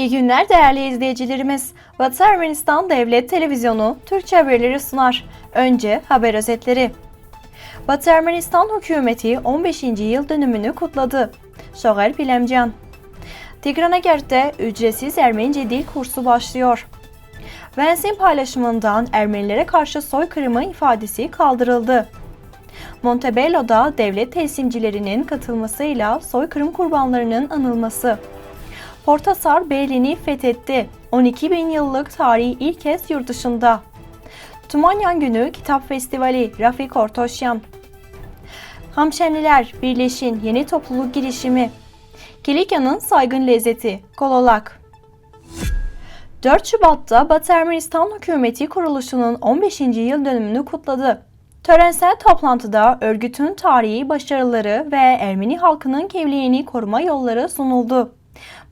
İyi günler değerli izleyicilerimiz. Batı Ermenistan Devlet Televizyonu Türkçe haberleri sunar. Önce haber özetleri. Batı Ermenistan hükümeti 15. yıl dönümünü kutladı. Şoğer Bilemcan. Tigranagert'te ücretsiz Ermenice dil kursu başlıyor. Vensin paylaşımından Ermenilere karşı soykırımı ifadesi kaldırıldı. Montebello'da devlet teslimcilerinin katılmasıyla soykırım kurbanlarının anılması. Portasar Berlin'i fethetti. 12 bin yıllık tarihi ilk kez yurt dışında. Tumanyan Günü Kitap Festivali Rafik Ortoşyan. Hamşenliler Birleşin Yeni Topluluk Girişimi. Kilikya'nın Saygın Lezzeti Kololak. 4 Şubat'ta Batı Ermenistan Hükümeti kuruluşunun 15. yıl dönümünü kutladı. Törensel toplantıda örgütün tarihi başarıları ve Ermeni halkının kimliğini koruma yolları sunuldu.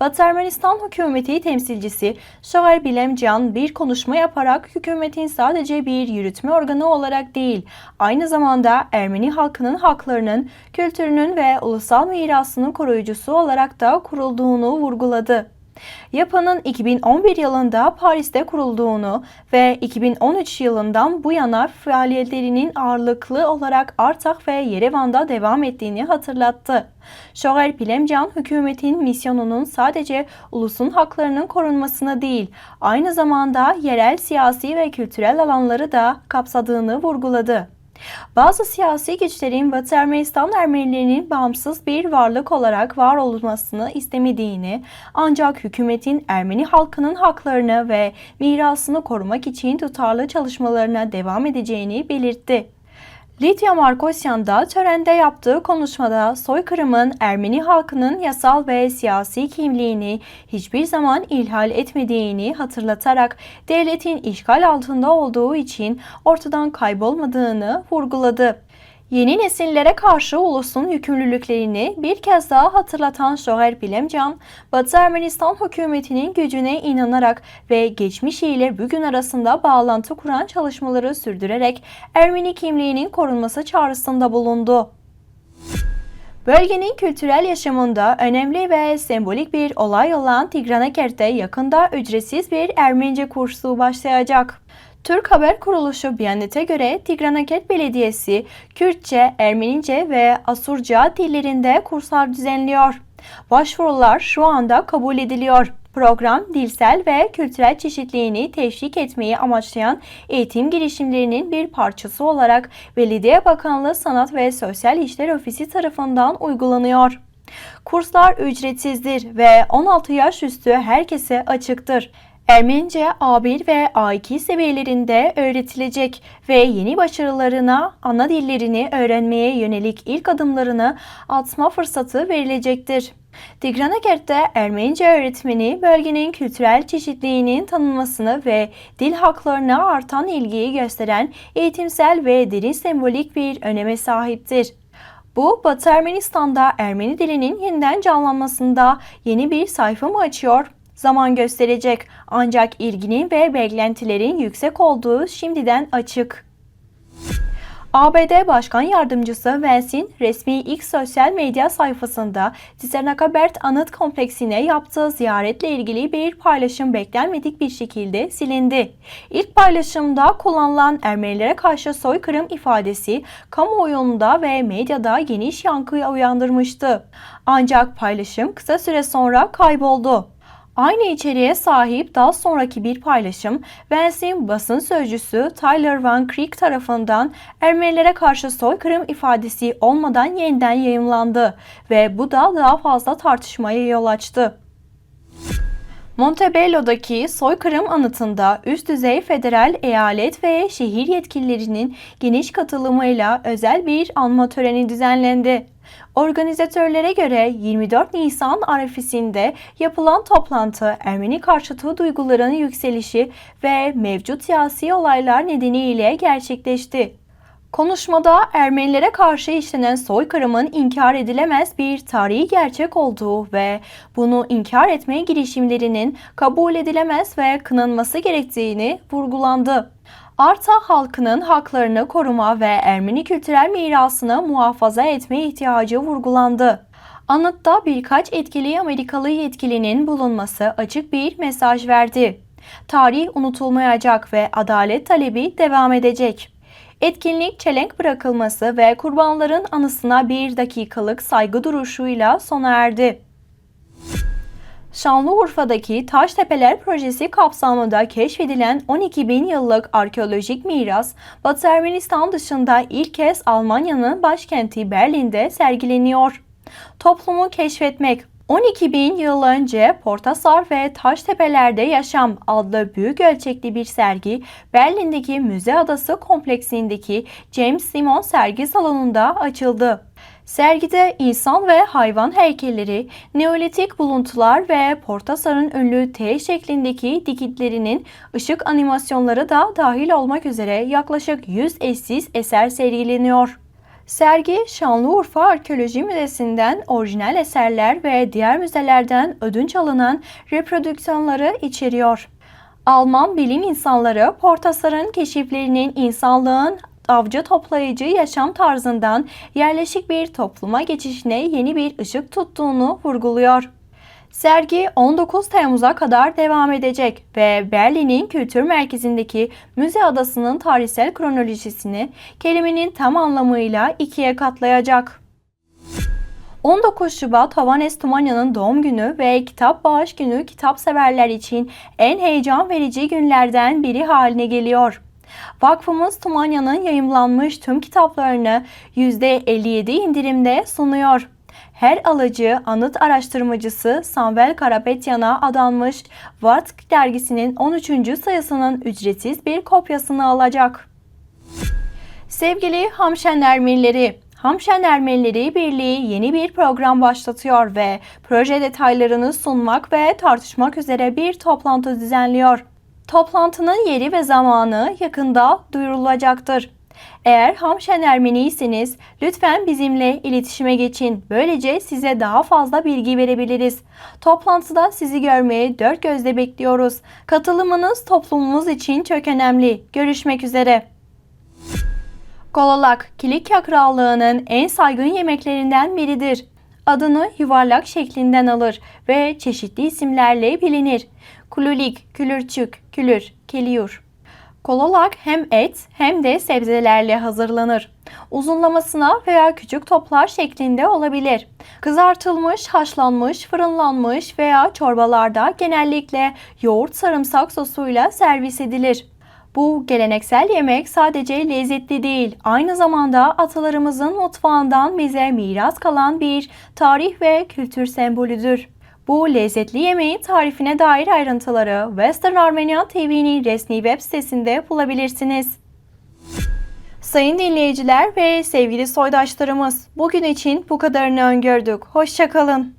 Batı Ermenistan hükümeti temsilcisi Şoğer Bilemcan bir konuşma yaparak hükümetin sadece bir yürütme organı olarak değil, aynı zamanda Ermeni halkının haklarının, kültürünün ve ulusal mirasının koruyucusu olarak da kurulduğunu vurguladı. Yapının 2011 yılında Paris'te kurulduğunu ve 2013 yılından bu yana faaliyetlerinin ağırlıklı olarak Artak ve Yerevan'da devam ettiğini hatırlattı. Şoğer Pilemcan, hükümetin misyonunun sadece ulusun haklarının korunmasına değil, aynı zamanda yerel siyasi ve kültürel alanları da kapsadığını vurguladı. Bazı siyasi güçlerin Batı Ermenistan Ermenilerinin bağımsız bir varlık olarak var olmasını istemediğini ancak hükümetin Ermeni halkının haklarını ve mirasını korumak için tutarlı çalışmalarına devam edeceğini belirtti. Lidya Markosyan da törende yaptığı konuşmada soykırımın Ermeni halkının yasal ve siyasi kimliğini hiçbir zaman ihlal etmediğini hatırlatarak devletin işgal altında olduğu için ortadan kaybolmadığını vurguladı. Yeni nesillere karşı ulusun yükümlülüklerini bir kez daha hatırlatan Şoher Bilemcan, Batı Ermenistan hükümetinin gücüne inanarak ve geçmişiyle bugün arasında bağlantı kuran çalışmaları sürdürerek Ermeni kimliğinin korunması çağrısında bulundu. Bölgenin kültürel yaşamında önemli ve sembolik bir olay olan Tigranakert'te yakında ücretsiz bir Ermenice kursu başlayacak. Türk Haber Kuruluşu Biyanet'e göre Tigranaket Belediyesi Kürtçe, Ermenice ve Asurca dillerinde kurslar düzenliyor. Başvurular şu anda kabul ediliyor. Program dilsel ve kültürel çeşitliliğini teşvik etmeyi amaçlayan eğitim girişimlerinin bir parçası olarak Belediye Bakanlığı Sanat ve Sosyal İşler Ofisi tarafından uygulanıyor. Kurslar ücretsizdir ve 16 yaş üstü herkese açıktır. Ermenice A1 ve A2 seviyelerinde öğretilecek ve yeni başarılarına ana dillerini öğrenmeye yönelik ilk adımlarını atma fırsatı verilecektir. Tigranakert'te Ermenice öğretmeni bölgenin kültürel çeşitliliğinin tanınmasını ve dil haklarına artan ilgiyi gösteren eğitimsel ve derin sembolik bir öneme sahiptir. Bu Batı Ermenistan'da Ermeni dilinin yeniden canlanmasında yeni bir sayfa mı açıyor zaman gösterecek ancak ilginin ve beklentilerin yüksek olduğu şimdiden açık. ABD Başkan Yardımcısı Vance'in resmi X sosyal medya sayfasında Tizernakabert Anıt Kompleksine yaptığı ziyaretle ilgili bir paylaşım beklenmedik bir şekilde silindi. İlk paylaşımda kullanılan Ermenilere karşı soykırım ifadesi kamuoyunda ve medyada geniş yankı uyandırmıştı. Ancak paylaşım kısa süre sonra kayboldu. Aynı içeriğe sahip daha sonraki bir paylaşım Vance'in basın sözcüsü Tyler Van Creek tarafından Ermenilere karşı soykırım ifadesi olmadan yeniden yayımlandı ve bu da daha fazla tartışmaya yol açtı. Montebello'daki soykırım anıtında üst düzey federal, eyalet ve şehir yetkililerinin geniş katılımıyla özel bir anma töreni düzenlendi. Organizatörlere göre 24 Nisan arifesinde yapılan toplantı Ermeni karşıtı duyguların yükselişi ve mevcut siyasi olaylar nedeniyle gerçekleşti. Konuşmada Ermenilere karşı işlenen soykırımın inkar edilemez bir tarihi gerçek olduğu ve bunu inkar etme girişimlerinin kabul edilemez ve kınanması gerektiğini vurgulandı. Arta halkının haklarını koruma ve Ermeni kültürel mirasını muhafaza etme ihtiyacı vurgulandı. Anıtta birkaç etkili Amerikalı yetkilinin bulunması açık bir mesaj verdi. Tarih unutulmayacak ve adalet talebi devam edecek. Etkinlik çelenk bırakılması ve kurbanların anısına bir dakikalık saygı duruşuyla sona erdi. Şanlıurfa'daki Taştepeler projesi kapsamında keşfedilen 12 bin yıllık arkeolojik miras, Batı Ermenistan dışında ilk kez Almanya'nın başkenti Berlin'de sergileniyor. Toplumu keşfetmek 12 bin yıl önce Portasar ve Taştepeler'de Yaşam adlı büyük ölçekli bir sergi Berlin'deki Müze Adası kompleksindeki James Simon sergi salonunda açıldı. Sergide insan ve hayvan heykelleri, neolitik buluntular ve Portasar'ın ünlü T şeklindeki dikitlerinin ışık animasyonları da dahil olmak üzere yaklaşık 100 eşsiz eser sergileniyor. Sergi Şanlıurfa Arkeoloji Müzesi'nden orijinal eserler ve diğer müzelerden ödünç alınan reprodüksiyonları içeriyor. Alman bilim insanları Portasar'ın keşiflerinin insanlığın avcı toplayıcı yaşam tarzından yerleşik bir topluma geçişine yeni bir ışık tuttuğunu vurguluyor. Sergi 19 Temmuz'a kadar devam edecek ve Berlin'in kültür merkezindeki müze adasının tarihsel kronolojisini kelimenin tam anlamıyla ikiye katlayacak. 19 Şubat Havanes Tumanya'nın doğum günü ve kitap bağış günü kitap severler için en heyecan verici günlerden biri haline geliyor. Vakfımız Tumanya'nın yayımlanmış tüm kitaplarını %57 indirimde sunuyor. Her alıcı anıt araştırmacısı Samvel Karapetyan'a adanmış Vatk dergisinin 13. sayısının ücretsiz bir kopyasını alacak. Sevgili Hamşen Ermenileri, Hamşen Ermenileri Birliği yeni bir program başlatıyor ve proje detaylarını sunmak ve tartışmak üzere bir toplantı düzenliyor. Toplantının yeri ve zamanı yakında duyurulacaktır. Eğer Hamşen Ermeniyseniz lütfen bizimle iletişime geçin. Böylece size daha fazla bilgi verebiliriz. Toplantıda sizi görmeye dört gözle bekliyoruz. Katılımınız toplumumuz için çok önemli. Görüşmek üzere. Kolalak, Kilikya Krallığı'nın en saygın yemeklerinden biridir. Adını yuvarlak şeklinden alır ve çeşitli isimlerle bilinir. Kululik, külürçük, külür, keliyur. Kolalak hem et hem de sebzelerle hazırlanır. Uzunlamasına veya küçük toplar şeklinde olabilir. Kızartılmış, haşlanmış, fırınlanmış veya çorbalarda genellikle yoğurt sarımsak sosuyla servis edilir. Bu geleneksel yemek sadece lezzetli değil, aynı zamanda atalarımızın mutfağından bize miras kalan bir tarih ve kültür sembolüdür. Bu lezzetli yemeğin tarifine dair ayrıntıları Western Armenian TV'nin resmi web sitesinde bulabilirsiniz. Sayın dinleyiciler ve sevgili soydaşlarımız, bugün için bu kadarını öngördük. Hoşçakalın.